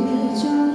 이래줘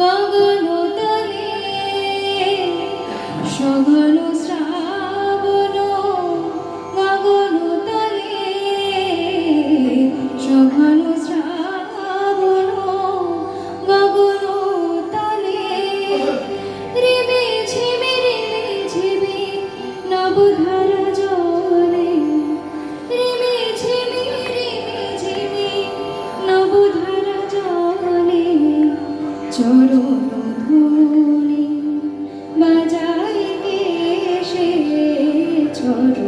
গগন তলে সঘন চরণ ধুলি বাজাইতে সে চরণ।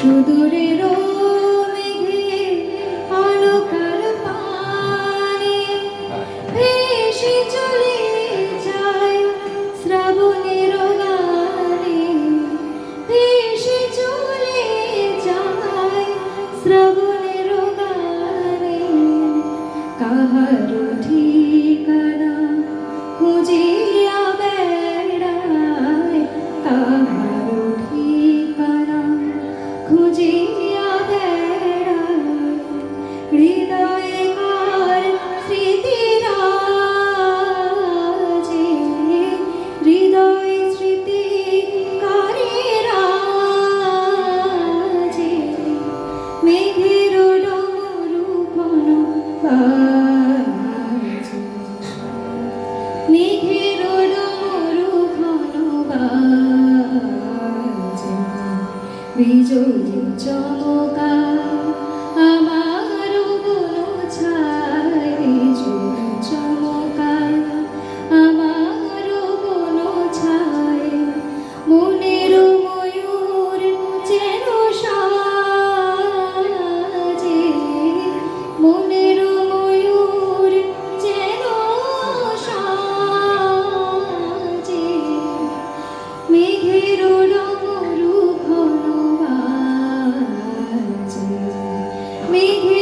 সুদূরের de বিজয়ী জনতা me here.